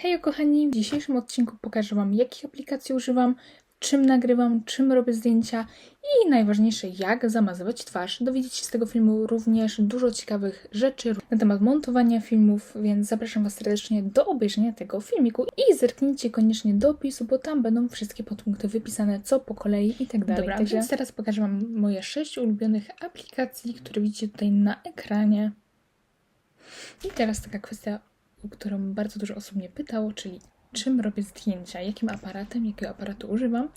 Hej kochani, w dzisiejszym odcinku pokażę Wam jakich aplikacji używam, czym nagrywam, czym robię zdjęcia i najważniejsze jak zamazywać twarz. Dowiedzieć się z tego filmu również dużo ciekawych rzeczy na temat montowania filmów, więc zapraszam Was serdecznie do obejrzenia tego filmiku i zerknijcie koniecznie do opisu, bo tam będą wszystkie podpunkty wypisane co po kolei i tak dalej. Dobra, Także więc teraz pokażę Wam moje sześć ulubionych aplikacji, które widzicie tutaj na ekranie. I teraz taka kwestia, o którą bardzo dużo osób mnie pytało, czyli czym robię zdjęcia, jakim aparatem, jakiego aparatu używam,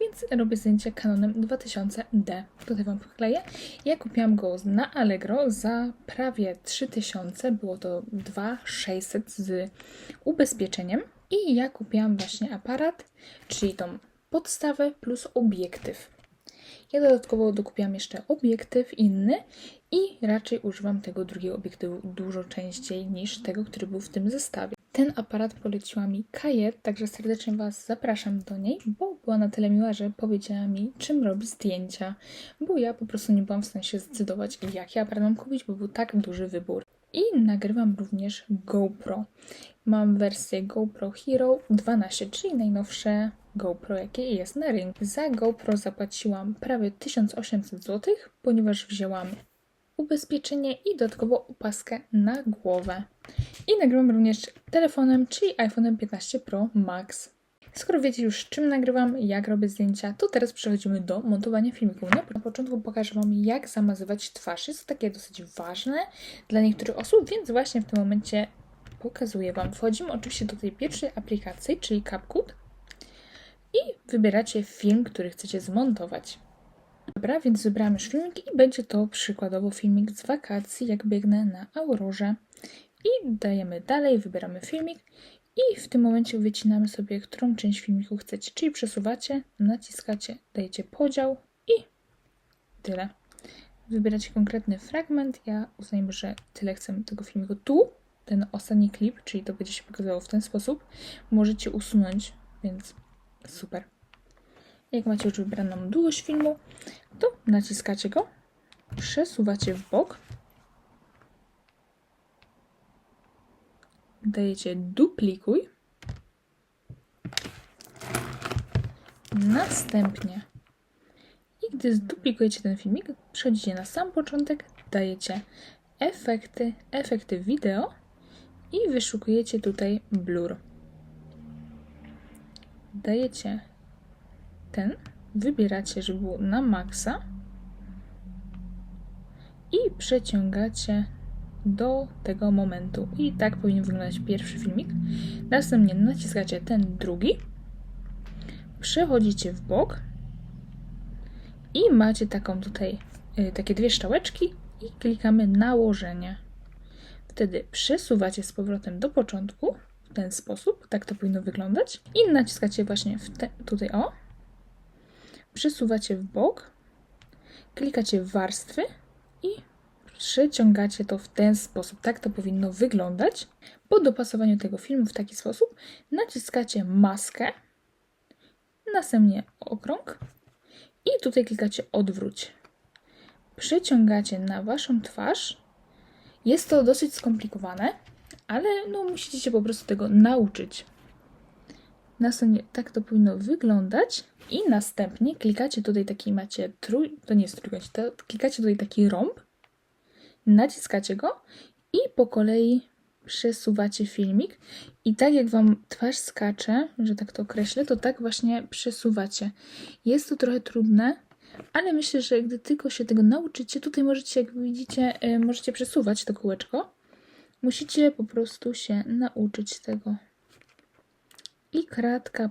więc robię zdjęcia Canonem 2000D. Tutaj Wam wkleję. Ja kupiłam go na Allegro za prawie 3000, było to 2600 z ubezpieczeniem i ja kupiłam właśnie aparat, czyli tą podstawę plus obiektyw. Ja dodatkowo dokupiłam jeszcze obiektyw inny i raczej używam tego drugiego obiektywu dużo częściej niż tego, który był w tym zestawie. Ten aparat poleciła mi Kajet, także serdecznie Was zapraszam do niej, bo była na tyle miła, że powiedziała mi, czym robi zdjęcia, bo ja po prostu nie byłam w stanie się zdecydować, jaki aparat mam kupić, bo był tak duży wybór. I nagrywam również GoPro. Mam wersję GoPro Hero 12, czyli najnowsze GoPro, jakie jest na rynku. Za GoPro zapłaciłam prawie 1800 zł, ponieważ wzięłam ubezpieczenie i dodatkowo opaskę na głowę. I nagrywam również telefonem, czyli iPhone'em 15 Pro Max. Skoro wiecie już czym nagrywam, jak robię zdjęcia, to teraz przechodzimy do montowania filmiku. Na początku pokażę Wam jak zamazywać twarz. Jest to takie dosyć ważne dla niektórych osób, więc właśnie w tym momencie pokazuję Wam. Wchodzimy oczywiście do tej pierwszej aplikacji, czyli CapCut i wybieracie film, który chcecie zmontować. Dobra, więc wybrałam już filmik i będzie to przykładowo filmik z wakacji, jak biegnę na Aurorze. I dajemy dalej, wybieramy filmik i w tym momencie wycinamy sobie, którą część filmiku chcecie. Czyli przesuwacie, naciskacie, dajecie podział i tyle. Wybieracie konkretny fragment. Ja uznajmy, że tyle chcę tego filmiku. Tu ten ostatni klip, czyli to będzie się pokazywało w ten sposób, możecie usunąć, więc super. Jak macie już wybraną długość filmu, to naciskacie go, przesuwacie w bok, dajecie duplikuj, następnie i gdy zduplikujecie ten filmik, przechodzicie na sam początek, dajecie efekty, efekty wideo i wyszukujecie tutaj blur. Dajecie ten, wybieracie, żeby było na maksa i przeciągacie do tego momentu. I tak powinien wyglądać pierwszy filmik. Następnie naciskacie ten drugi, przechodzicie w bok i macie taką tutaj, y, takie dwie szczałeczki i klikamy nałożenie. Wtedy przesuwacie z powrotem do początku w ten sposób, tak to powinno wyglądać i naciskacie właśnie te, tutaj o, przesuwacie w bok, klikacie w warstwy i przeciągacie to w ten sposób. Tak to powinno wyglądać. Po dopasowaniu tego filmu w taki sposób naciskacie maskę, następnie okrąg i tutaj klikacie odwróć. Przeciągacie na waszą twarz. Jest to dosyć skomplikowane, ale no musicie się po prostu tego nauczyć. Następnie tak to powinno wyglądać i następnie klikacie tutaj taki macie trój, to nie jest trójkąt, to klikacie tutaj taki rąb, naciskacie go i po kolei przesuwacie filmik i tak jak Wam twarz skacze, że tak to określę, to tak właśnie przesuwacie. Jest to trochę trudne, ale myślę, że gdy tylko się tego nauczycie, tutaj możecie, jak widzicie, y, możecie przesuwać to kółeczko. Musicie po prostu się nauczyć tego. I kratka.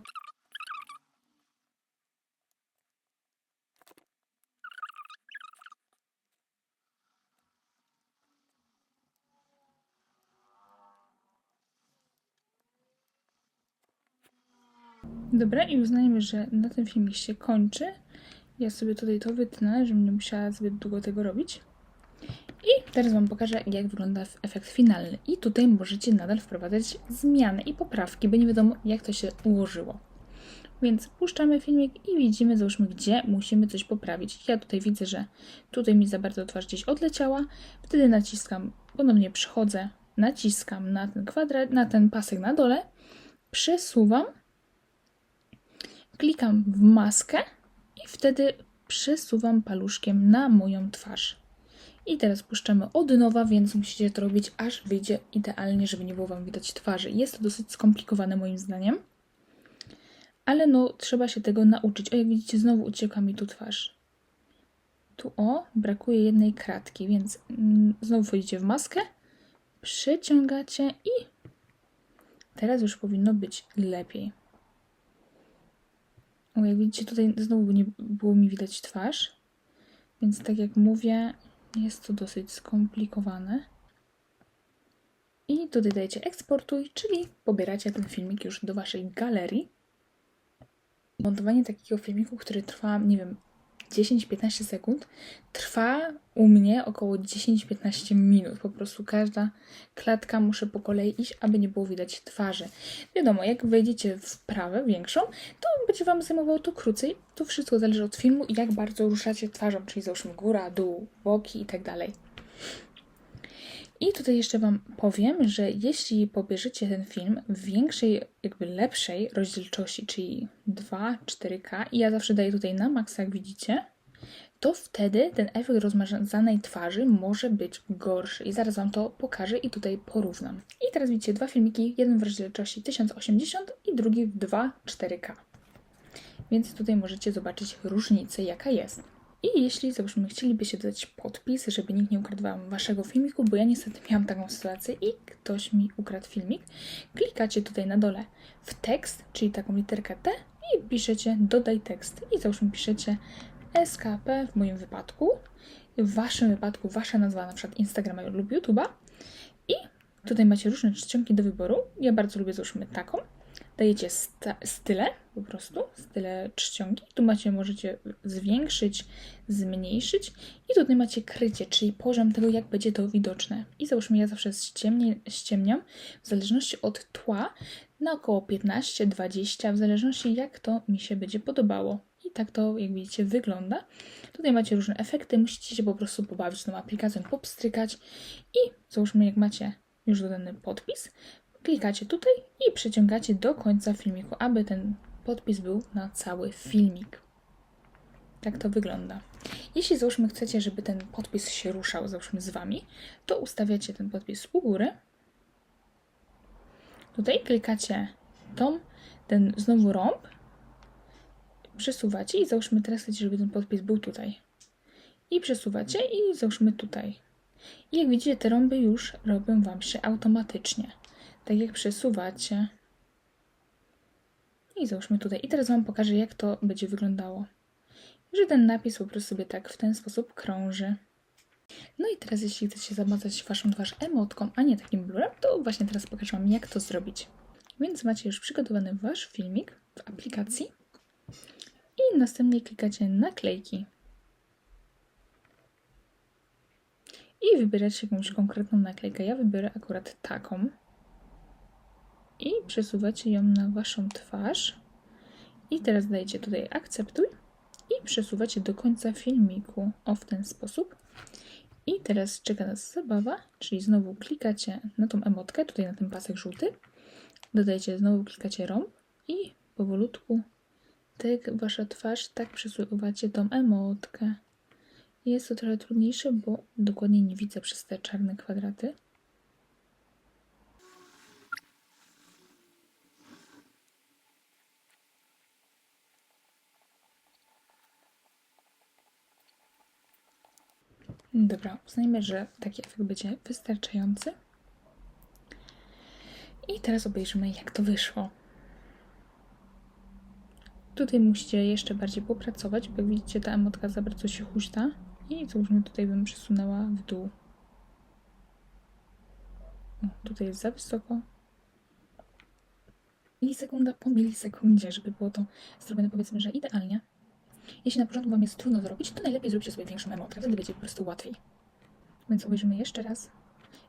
Dobra, i uznajmy, że na tym filmik się kończy. Ja sobie tutaj to wytnę, żebym nie musiała zbyt długo tego robić. I teraz Wam pokażę, jak wygląda efekt finalny. I tutaj możecie nadal wprowadzać zmiany i poprawki, bo nie wiadomo, jak to się ułożyło. Więc puszczamy filmik i widzimy, załóżmy, gdzie musimy coś poprawić. Ja tutaj widzę, że tutaj mi za bardzo twarz gdzieś odleciała. Wtedy naciskam, ponownie przychodzę naciskam na ten kwadrat, na ten pasek na dole, przesuwam, klikam w maskę i wtedy przesuwam paluszkiem na moją twarz. I teraz puszczamy od nowa, więc musicie to robić aż wyjdzie idealnie, żeby nie było Wam widać twarzy. Jest to dosyć skomplikowane moim zdaniem, ale no trzeba się tego nauczyć. O, jak widzicie, znowu ucieka mi tu twarz. Tu o, brakuje jednej kratki, więc mm, znowu wchodzicie w maskę, przeciągacie i teraz już powinno być lepiej. O, jak widzicie, tutaj znowu nie było mi widać twarz, więc tak jak mówię, jest to dosyć skomplikowane. I tutaj dajecie eksportuj, czyli pobieracie ten filmik już do Waszej galerii. Montowanie takiego filmiku, który trwa, nie wiem, 10-15 sekund, trwa u mnie około 10-15 minut. Po prostu każda klatka muszę po kolei iść, aby nie było widać twarzy. Wiadomo, jak wejdziecie w prawę większą, to będzie Wam zajmowało to krócej. To wszystko zależy od filmu i jak bardzo ruszacie twarzą, czyli załóżmy góra, dół, boki i tak dalej. I tutaj jeszcze Wam powiem, że jeśli pobierzecie ten film w większej, jakby lepszej rozdzielczości, czyli 2, 4K, i ja zawsze daję tutaj na maksa, jak widzicie, to wtedy ten efekt rozmazanej twarzy może być gorszy. I zaraz Wam to pokażę i tutaj porównam. I teraz widzicie dwa filmiki, jeden w rozdzielczości 1080 i drugi w 2, 4K. Więc tutaj możecie zobaczyć różnicę, jaka jest. I jeśli, załóżmy, chcielibyście dodać podpis, żeby nikt nie ukradł Wam Waszego filmiku, bo ja niestety miałam taką sytuację i ktoś mi ukradł filmik, klikacie tutaj na dole w tekst, czyli taką literkę T i piszecie dodaj tekst. I załóżmy piszecie SKP w moim wypadku, w Waszym wypadku Wasza nazwa na przykład Instagrama lub YouTube'a i tutaj macie różne czcionki do wyboru. Ja bardzo lubię załóżmy taką dajecie style, po prostu, style czcionki. Tu macie, możecie zwiększyć, zmniejszyć i tutaj macie krycie, czyli poziom tego, jak będzie to widoczne. I załóżmy, ja zawsze ściemnie, ściemniam w zależności od tła na około 15-20, w zależności jak to mi się będzie podobało. I tak to, jak widzicie, wygląda. Tutaj macie różne efekty, musicie się po prostu pobawić tą aplikacją, popstrykać i załóżmy, jak macie już dodany podpis, klikacie tutaj i przeciągacie do końca filmiku, aby ten podpis był na cały filmik. Tak to wygląda. Jeśli załóżmy chcecie, żeby ten podpis się ruszał, załóżmy z Wami, to ustawiacie ten podpis u góry. Tutaj klikacie tom, ten znowu rąb, przesuwacie i załóżmy teraz chcecie, żeby ten podpis był tutaj. I przesuwacie i załóżmy tutaj. I jak widzicie, te rąby już robią Wam się automatycznie tak jak przesuwacie. I załóżmy tutaj. I teraz Wam pokażę, jak to będzie wyglądało. Że ten napis po prostu sobie tak w ten sposób krąży. No i teraz, jeśli chcecie zamazać Waszą twarz emotką, a nie takim blurem, to właśnie teraz pokażę Wam, jak to zrobić. Więc macie już przygotowany Wasz filmik w aplikacji i następnie klikacie naklejki. I wybieracie jakąś konkretną naklejkę. Ja wybiorę akurat taką i przesuwacie ją na Waszą twarz. I teraz dajecie tutaj akceptuj i przesuwacie do końca filmiku o w ten sposób. I teraz czeka nas zabawa, czyli znowu klikacie na tą emotkę, tutaj na ten pasek żółty. Dodajecie, znowu klikacie rąb i powolutku tak wasza twarz, tak przesuwacie tą emotkę. Jest to trochę trudniejsze, bo dokładnie nie widzę przez te czarne kwadraty. Dobra, uznajmy, że taki efekt będzie wystarczający. I teraz obejrzymy, jak to wyszło. Tutaj musicie jeszcze bardziej popracować, bo jak widzicie, ta emotka za bardzo się huśta. I załóżmy, tutaj bym przesunęła w dół. O, tutaj jest za wysoko. Milisekunda po milisekundzie, żeby było to zrobione powiedzmy, że idealnie. Jeśli na początku Wam jest trudno zrobić, to najlepiej zróbcie sobie większą emotkę, wtedy będzie po prostu łatwiej. Więc obejrzymy jeszcze raz.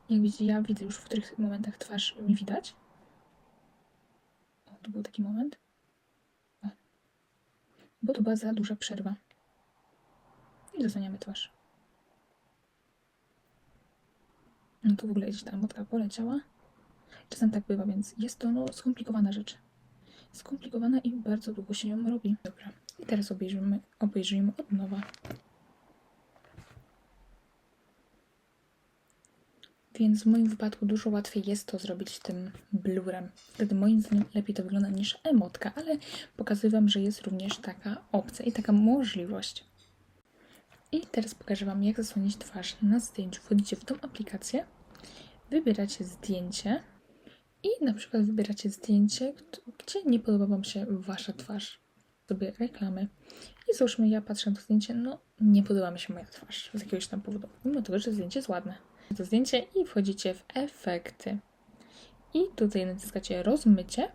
Jak widzicie, ja widzę już, w których momentach twarz mi widać. O, tu był taki moment. O. Bo to była za duża przerwa. I zasłaniamy twarz. No to w ogóle gdzieś ta motka poleciała. Czasem tak bywa, więc jest to no, skomplikowana rzecz. Skomplikowana i bardzo długo się ją robi. Dobra. I teraz obejrzymy, obejrzyjmy od nowa. Więc w moim wypadku dużo łatwiej jest to zrobić tym blurem. Wtedy moim zdaniem lepiej to wygląda niż emotka, ale pokazuję Wam, że jest również taka opcja i taka możliwość. I teraz pokażę Wam, jak zasłonić twarz na zdjęciu. Wchodzicie w tą aplikację, wybieracie zdjęcie i na przykład wybieracie zdjęcie, gdzie nie podoba Wam się Wasza twarz. Sobie reklamy. I załóżmy, ja patrzę na to zdjęcie, no nie podoba mi się moja twarz z jakiegoś tam powodu. Mimo tego, że zdjęcie jest ładne. To zdjęcie i wchodzicie w efekty. I tutaj naciskacie rozmycie.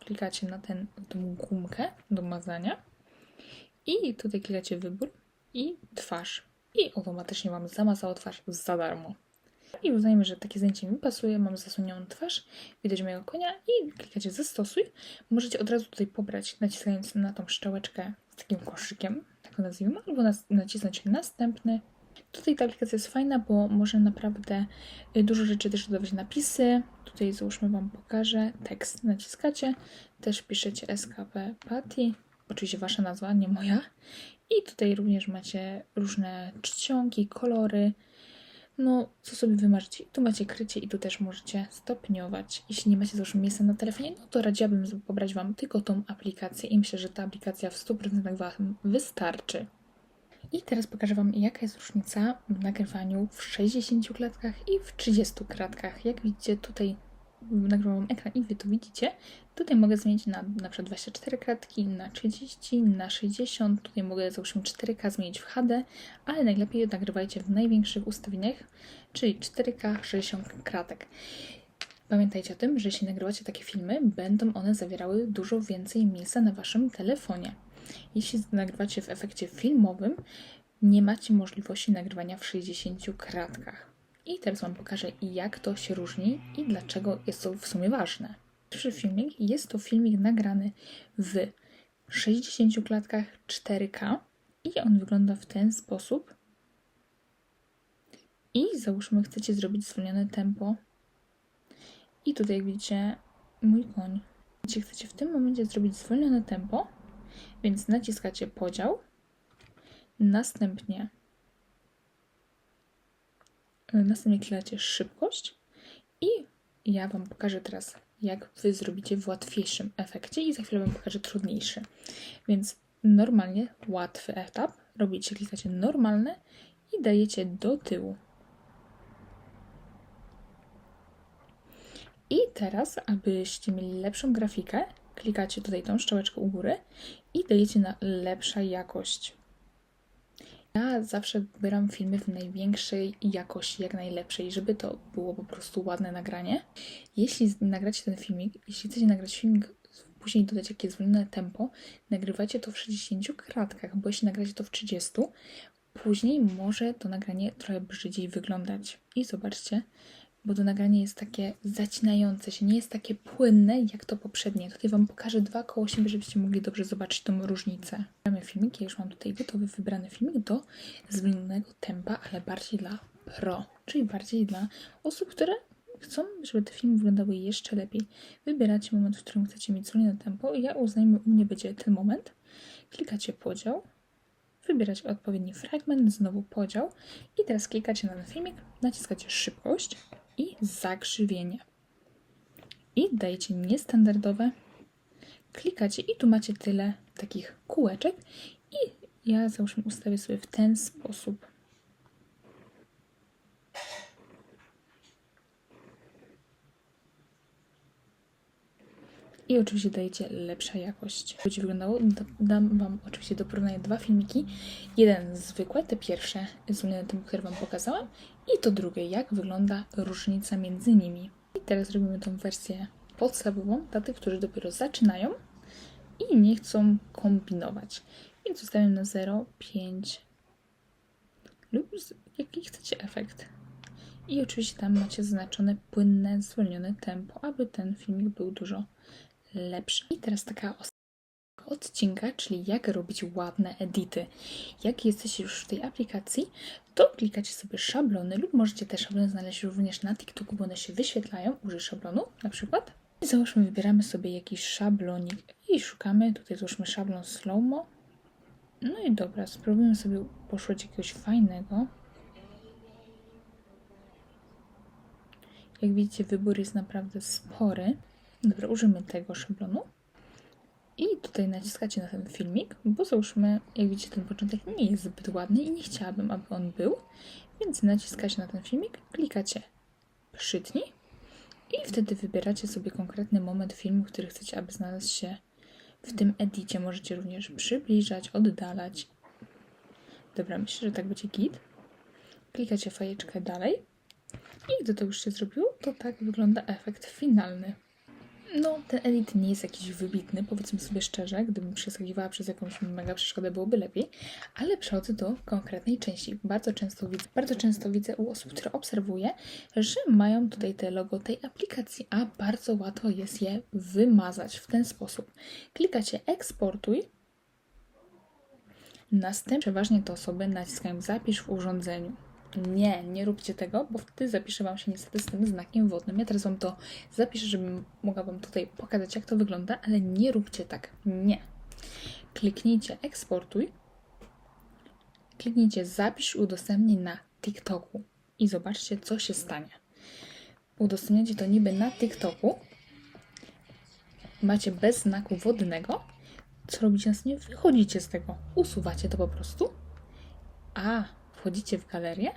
Klikacie na tą gumkę do mazania. I tutaj klikacie wybór i twarz. I automatycznie Wam zamazało twarz za darmo. I uznajmy, że takie zdjęcie mi pasuje, mam zasłonioną twarz, widać mojego konia i klikacie zastosuj. Możecie od razu tutaj pobrać, naciskając na tą szczałeczkę z takim koszykiem, tak to nazwijmy, albo nacisnąć następny. Tutaj ta aplikacja jest fajna, bo może naprawdę y, dużo rzeczy też dodawać napisy. Tutaj załóżmy Wam pokażę tekst. Naciskacie, też piszecie SKP Patty, oczywiście Wasza nazwa, nie moja. I tutaj również macie różne czcionki, kolory, no, co sobie wymarzycie. Tu macie krycie i tu też możecie stopniować. Jeśli nie macie załóżmy miejsca na telefonie, no to radziłabym pobrać Wam tylko tą aplikację i myślę, że ta aplikacja w 100% Wam wystarczy. I teraz pokażę Wam, jaka jest różnica w nagrywaniu w 60 klatkach i w 30 klatkach. Jak widzicie, tutaj nagrywam ekran i Wy to widzicie. Tutaj mogę zmienić na na przykład 24 klatki, na 30, na 60. Tutaj mogę załóżmy 4K zmienić w HD, ale najlepiej nagrywajcie w największych ustawieniach, czyli 4K 60 kratek. Pamiętajcie o tym, że jeśli nagrywacie takie filmy, będą one zawierały dużo więcej miejsca na Waszym telefonie. Jeśli nagrywacie w efekcie filmowym, nie macie możliwości nagrywania w 60 kratkach. I teraz Wam pokażę, jak to się różni i dlaczego jest to w sumie ważne. Pierwszy filmik jest to filmik nagrany w 60 klatkach 4K i on wygląda w ten sposób. I załóżmy, chcecie zrobić zwolnione tempo. I tutaj, jak widzicie, mój koń. Jeśli chcecie w tym momencie zrobić zwolnione tempo, więc naciskacie podział, następnie następnie klikacie szybkość i ja Wam pokażę teraz, jak Wy zrobicie w łatwiejszym efekcie i za chwilę Wam pokażę trudniejszy. Więc normalnie łatwy etap robicie, klikacie normalne i dajecie do tyłu. I teraz, abyście mieli lepszą grafikę, klikacie tutaj tą szczałeczkę u góry i dajecie na lepsza jakość. Ja zawsze wybieram filmy w największej jakości, jak najlepszej, żeby to było po prostu ładne nagranie. Jeśli nagracie ten filmik, jeśli chcecie nagrać filmik, później dodać jakieś zwolnione tempo, nagrywajcie to w 60 kratkach, bo jeśli nagracie to w 30, później może to nagranie trochę brzydziej wyglądać. I zobaczcie, bo to nagranie jest takie zacinające się, nie jest takie płynne jak to poprzednie. Tutaj Wam pokażę dwa koło siebie, żebyście mogli dobrze zobaczyć tą różnicę. Mamy filmik, ja już mam tutaj gotowy, wybrany filmik do zwolnionego tempa, ale bardziej dla pro, czyli bardziej dla osób, które chcą, żeby te filmy wyglądały jeszcze lepiej. Wybieracie moment, w którym chcecie mieć zwolnione tempo. Ja uznajmy, u mnie będzie ten moment. Klikacie podział, wybierać odpowiedni fragment, znowu podział i teraz klikacie na ten filmik, naciskacie szybkość i zakrzywienie. I dajecie niestandardowe, klikacie i tu macie tyle takich kółeczek i ja załóżmy ustawię sobie w ten sposób. I oczywiście dajecie lepsza jakość. Jak będzie wyglądało, da- dam Wam oczywiście do porównania dwa filmiki. Jeden zwykły, te pierwsze zwolnione tym, które Wam pokazałam i to drugie, jak wygląda różnica między nimi. I teraz robimy tą wersję podstawową dla tych, którzy dopiero zaczynają i nie chcą kombinować. Więc ustawiam na 0,5 lub jaki chcecie efekt. I oczywiście tam macie zaznaczone płynne, zwolnione tempo, aby ten filmik był dużo lepszy. I teraz taka odcinka, czyli jak robić ładne edity. Jak jesteście już w tej aplikacji, to klikacie sobie szablony lub możecie te szablony znaleźć również na TikToku, bo one się wyświetlają. Użyj szablonu na przykład. I załóżmy, wybieramy sobie jakiś szablonik i szukamy. Tutaj załóżmy szablon slowmo. No i dobra, spróbujemy sobie poszukać jakiegoś fajnego. Jak widzicie, wybór jest naprawdę spory. Dobra, użyjmy tego szablonu. I tutaj naciskacie na ten filmik, bo załóżmy, jak widzicie, ten początek nie jest zbyt ładny i nie chciałabym, aby on był. Więc naciskacie na ten filmik, klikacie przytnij i wtedy wybieracie sobie konkretny moment filmu, który chcecie, aby znalazł się w tym edicie. Możecie również przybliżać, oddalać. Dobra, myślę, że tak będzie git. Klikacie fajeczkę dalej. I gdy to już się zrobiło, to tak wygląda efekt finalny. No, ten edit nie jest jakiś wybitny, powiedzmy sobie szczerze, gdybym przeskakiwała przez jakąś mega przeszkodę, byłoby lepiej, ale przechodzę do konkretnej części. Bardzo często widzę, bardzo często widzę u osób, które obserwuję, że mają tutaj te logo tej aplikacji, a bardzo łatwo jest je wymazać w ten sposób. Klikacie eksportuj, następnie przeważnie te osoby naciskają zapisz w urządzeniu. Nie, nie róbcie tego, bo wtedy zapiszę Wam się niestety z tym znakiem wodnym. Ja teraz Wam to zapiszę, żebym mogła Wam tutaj pokazać, jak to wygląda, ale nie róbcie tak. Nie. Kliknijcie eksportuj. Kliknijcie zapisz udostępnij na TikToku i zobaczcie, co się stanie. Udostępniacie to niby na TikToku. Macie bez znaku wodnego. Co robicie następnie? Wychodzicie z tego. Usuwacie to po prostu. A wchodzicie w galerię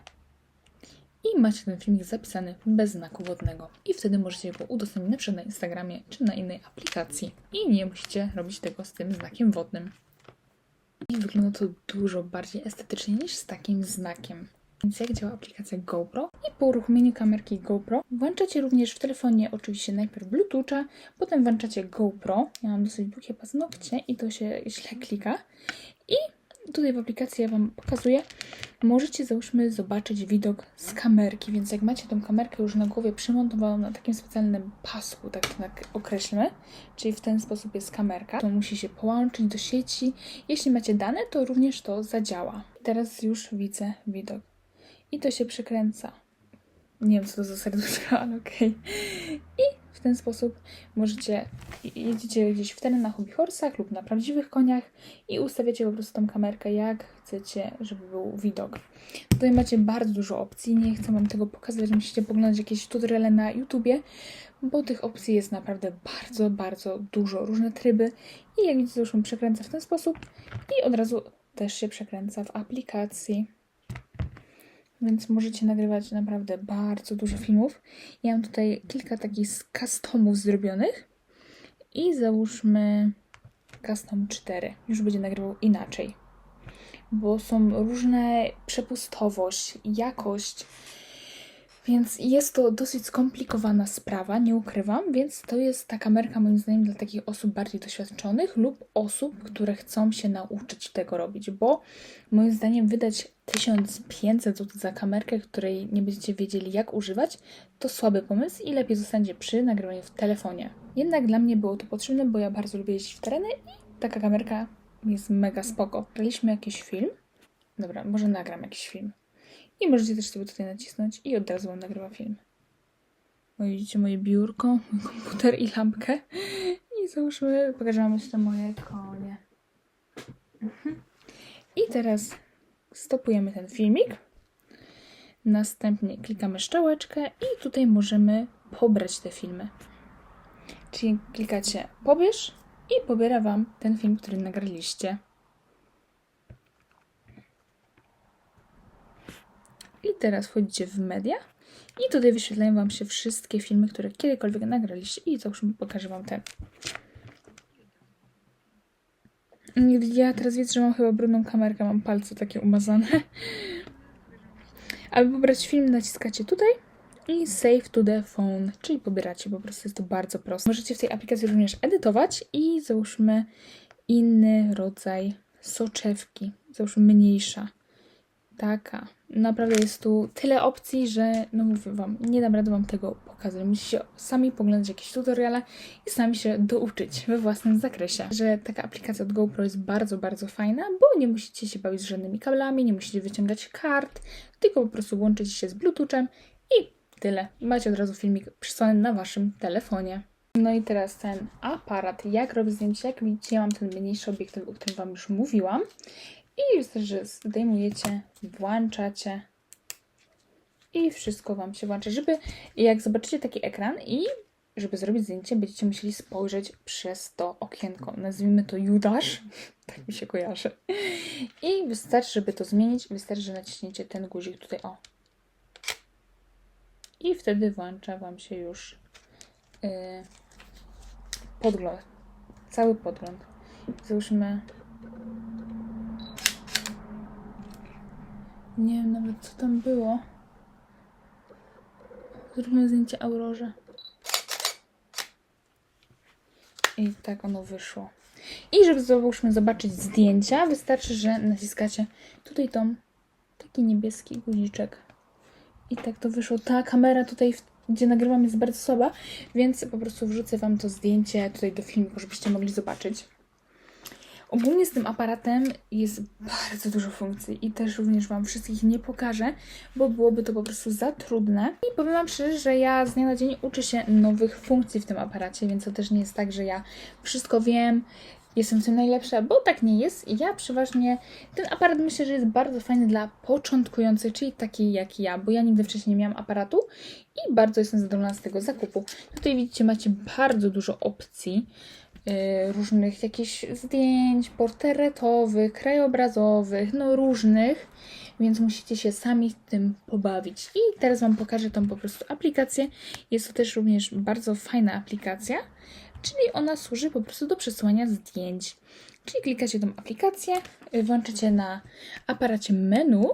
i macie ten filmik zapisany bez znaku wodnego. I wtedy możecie go udostępnić na przykład na Instagramie czy na innej aplikacji. I nie musicie robić tego z tym znakiem wodnym. I wygląda to dużo bardziej estetycznie niż z takim znakiem. Więc jak działa aplikacja GoPro? I po uruchomieniu kamerki GoPro włączacie również w telefonie oczywiście najpierw Bluetootha, potem włączacie GoPro. Ja mam dosyć długie paznokcie i to się źle klika. I tutaj w aplikacji ja Wam pokazuję, możecie załóżmy zobaczyć widok z kamerki, więc jak macie tą kamerkę już na głowie przymontowaną na takim specjalnym pasku, tak, tak określmy, czyli w ten sposób jest kamerka, to musi się połączyć do sieci. Jeśli macie dane, to również to zadziała. Teraz już widzę widok. I to się przekręca. Nie wiem, co to za serduszko, ale okej. I w ten sposób możecie, jedziecie gdzieś w teren na hobby horsach lub na prawdziwych koniach i ustawiacie po prostu tą kamerkę, jak chcecie, żeby był widok. Tutaj macie bardzo dużo opcji, nie chcę Wam tego pokazywać, musicie poglądać jakieś tutoriale na YouTubie, bo tych opcji jest naprawdę bardzo, bardzo dużo, różne tryby i jak widzicie, już przekręca w ten sposób i od razu też się przekręca w aplikacji więc możecie nagrywać naprawdę bardzo dużo filmów. Ja mam tutaj kilka takich customów zrobionych i załóżmy custom 4. Już będzie nagrywał inaczej, bo są różne przepustowość, jakość, więc jest to dosyć skomplikowana sprawa, nie ukrywam, więc to jest ta kamerka moim zdaniem dla takich osób bardziej doświadczonych lub osób, które chcą się nauczyć tego robić, bo moim zdaniem wydać 1500 zł za kamerkę, której nie będziecie wiedzieli jak używać, to słaby pomysł i lepiej zostańcie przy nagrywaniu w telefonie. Jednak dla mnie było to potrzebne, bo ja bardzo lubię jeździć w tereny i taka kamerka jest mega spoko. Graliśmy jakiś film. Dobra, może nagram jakiś film. I możecie też sobie tutaj nacisnąć i od razu Wam nagrywa film. No widzicie moje biurko, mój komputer i lampkę. I załóżmy, pokażę Wam jeszcze moje konie. Mhm. I teraz stopujemy ten filmik. Następnie klikamy szczałeczkę i tutaj możemy pobrać te filmy. Czyli klikacie pobierz i pobiera Wam ten film, który nagraliście. I teraz wchodzicie w media i tutaj wyświetlają Wam się wszystkie filmy, które kiedykolwiek nagraliście i załóżmy pokażę Wam ten. Ja teraz widzę, że mam chyba brudną kamerkę, mam palce takie umazane. Aby pobrać film naciskacie tutaj i save to the phone, czyli pobieracie, po prostu jest to bardzo proste. Możecie w tej aplikacji również edytować i załóżmy inny rodzaj soczewki, załóżmy mniejsza taka. Naprawdę jest tu tyle opcji, że no mówię wam, nie dam rady wam tego pokazać. Musicie sami poglądać jakieś tutoriale i sami się douczyć we własnym zakresie. Że taka aplikacja od GoPro jest bardzo, bardzo fajna, bo nie musicie się bawić z żadnymi kablami, nie musicie wyciągać kart, tylko po prostu łączycie się z Bluetoothem i tyle. Macie od razu filmik przysłany na waszym telefonie. No i teraz ten aparat, jak robię zdjęcia, jak widzicie, ja mam ten mniejszy obiektyw, o którym wam już mówiłam. I że zdejmujecie, włączacie i wszystko Wam się włącza. Żeby, jak zobaczycie taki ekran i żeby zrobić zdjęcie, będziecie musieli spojrzeć przez to okienko. Nazwijmy to Judasz, tak mi się kojarzy. I wystarczy, żeby to zmienić, wystarczy, że naciśniecie ten guzik tutaj, o. I wtedy włącza Wam się już yy, podgląd. Cały podgląd. Załóżmy Nie wiem nawet co tam było. Zróbmy zdjęcie Aurorze. I tak ono wyszło. I żeby załóżmy zobaczyć zdjęcia, wystarczy, że naciskacie tutaj tą taki niebieski guziczek. I tak to wyszło. Ta kamera tutaj, gdzie nagrywam, jest bardzo słaba, więc po prostu wrzucę Wam to zdjęcie tutaj do filmiku, żebyście mogli zobaczyć. Ogólnie z tym aparatem jest bardzo dużo funkcji i też również Wam wszystkich nie pokażę, bo byłoby to po prostu za trudne. I powiem Wam szczerze, że ja z dnia na dzień uczę się nowych funkcji w tym aparacie, więc to też nie jest tak, że ja wszystko wiem, jestem w tym najlepsza, bo tak nie jest. Ja przeważnie, ten aparat myślę, że jest bardzo fajny dla początkujących, czyli takich jak ja, bo ja nigdy wcześniej nie miałam aparatu i bardzo jestem zadowolona z tego zakupu. Tutaj widzicie, macie bardzo dużo opcji różnych jakichś zdjęć portretowych, krajobrazowych, no różnych, więc musicie się sami tym pobawić. I teraz Wam pokażę tą po prostu aplikację. Jest to też również bardzo fajna aplikacja, czyli ona służy po prostu do przesyłania zdjęć. Czyli klikacie tą aplikację, y, włączacie na aparacie menu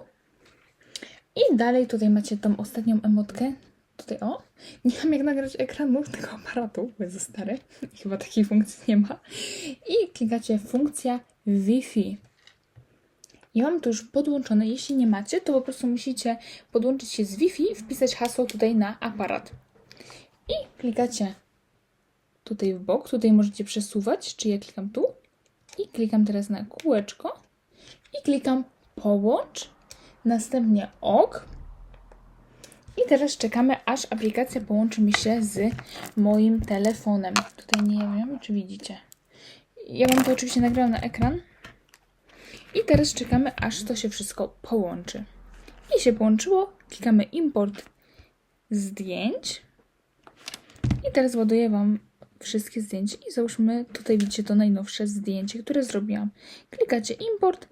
i dalej tutaj macie tą ostatnią emotkę. Tutaj o, nie wiem jak nagrać ekranu tego aparatu, bo jest za stary. Chyba takiej funkcji nie ma. I klikacie funkcja Wi-Fi. Ja mam to już podłączone. Jeśli nie macie, to po prostu musicie podłączyć się z Wi-Fi, wpisać hasło tutaj na aparat. I klikacie tutaj w bok. Tutaj możecie przesuwać, czy ja klikam tu. I klikam teraz na kółeczko. I klikam połącz. Następnie OK. I teraz czekamy, aż aplikacja połączy mi się z moim telefonem. Tutaj nie wiem, czy widzicie. Ja wam to oczywiście nagrałam na ekran. I teraz czekamy, aż to się wszystko połączy. I się połączyło. Klikamy import zdjęć. I teraz ładuję Wam wszystkie zdjęcia i załóżmy, tutaj widzicie to najnowsze zdjęcie, które zrobiłam. Klikacie import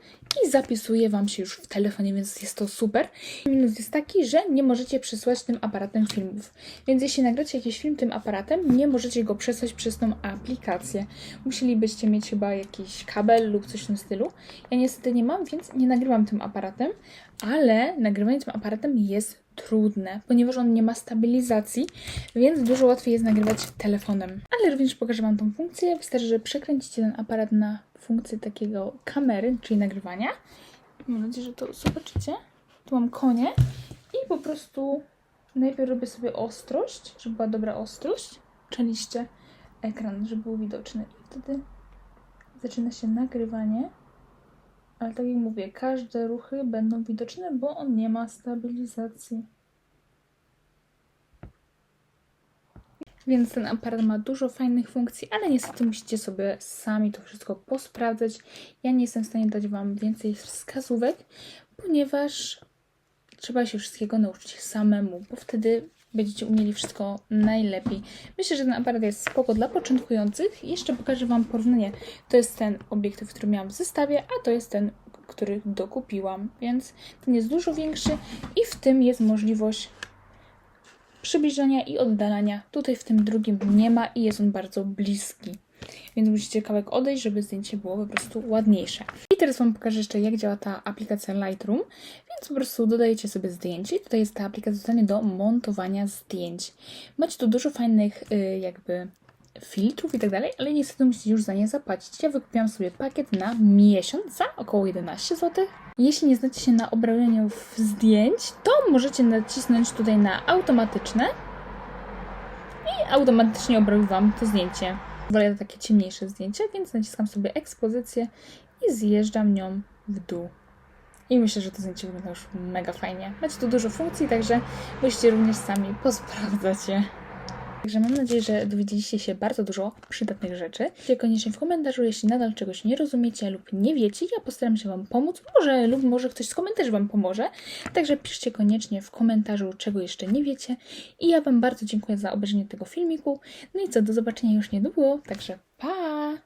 i zapisuje Wam się już w telefonie, więc jest to super. Minus jest taki, że nie możecie przesłać tym aparatem filmów. Więc jeśli nagracie jakiś film tym aparatem, nie możecie go przesłać przez tą aplikację. Musielibyście mieć chyba jakiś kabel lub coś w tym stylu. Ja niestety nie mam, więc nie nagrywam tym aparatem, ale nagrywanie tym aparatem jest trudne, ponieważ on nie ma stabilizacji, więc dużo łatwiej jest nagrywać telefonem. Ale również pokażę Wam tą funkcję. Wystarczy, że przekręcicie ten aparat na funkcję takiego kamery, czyli nagrywania. Mam nadzieję, że to zobaczycie. Tu mam konie i po prostu najpierw robię sobie ostrość, żeby była dobra ostrość. Czeliście ekran, żeby był widoczny. I wtedy zaczyna się nagrywanie. Ale tak jak mówię, każde ruchy będą widoczne, bo on nie ma stabilizacji. Więc ten aparat ma dużo fajnych funkcji, ale niestety musicie sobie sami to wszystko posprawdzać. Ja nie jestem w stanie dać Wam więcej wskazówek, ponieważ trzeba się wszystkiego nauczyć samemu, bo wtedy będziecie umieli wszystko najlepiej. Myślę, że ten aparat jest spoko dla początkujących. Jeszcze pokażę Wam porównanie. To jest ten obiektyw, który miałam w zestawie, a to jest ten, który dokupiłam. Więc ten jest dużo większy i w tym jest możliwość przybliżania i oddalania. Tutaj w tym drugim nie ma i jest on bardzo bliski. Więc musicie kawałek odejść, żeby zdjęcie było po prostu ładniejsze. I teraz Wam pokażę jeszcze, jak działa ta aplikacja Lightroom. Więc po prostu dodajecie sobie zdjęcie. Tutaj jest ta aplikacja zdanie do montowania zdjęć. Macie tu dużo fajnych y, jakby filtrów i tak dalej, ale niestety musicie już za nie zapłacić. Ja wykupiłam sobie pakiet na miesiąc za około 11 zł. Jeśli nie znacie się na obrabianiu zdjęć, to możecie nacisnąć tutaj na automatyczne i automatycznie obrobi Wam to zdjęcie. Wolę takie ciemniejsze zdjęcie, więc naciskam sobie ekspozycję i zjeżdżam nią w dół. I myślę, że to zdjęcie wygląda już mega fajnie. Macie tu dużo funkcji, także musicie również sami posprawdzać je. Także mam nadzieję, że dowiedzieliście się bardzo dużo przydatnych rzeczy. Piszcie koniecznie w komentarzu, jeśli nadal czegoś nie rozumiecie lub nie wiecie, ja postaram się Wam pomóc, może lub może ktoś z komentarzy Wam pomoże. Także piszcie koniecznie w komentarzu, czego jeszcze nie wiecie. I ja Wam bardzo dziękuję za obejrzenie tego filmiku. No i co, do zobaczenia już niedługo, także pa!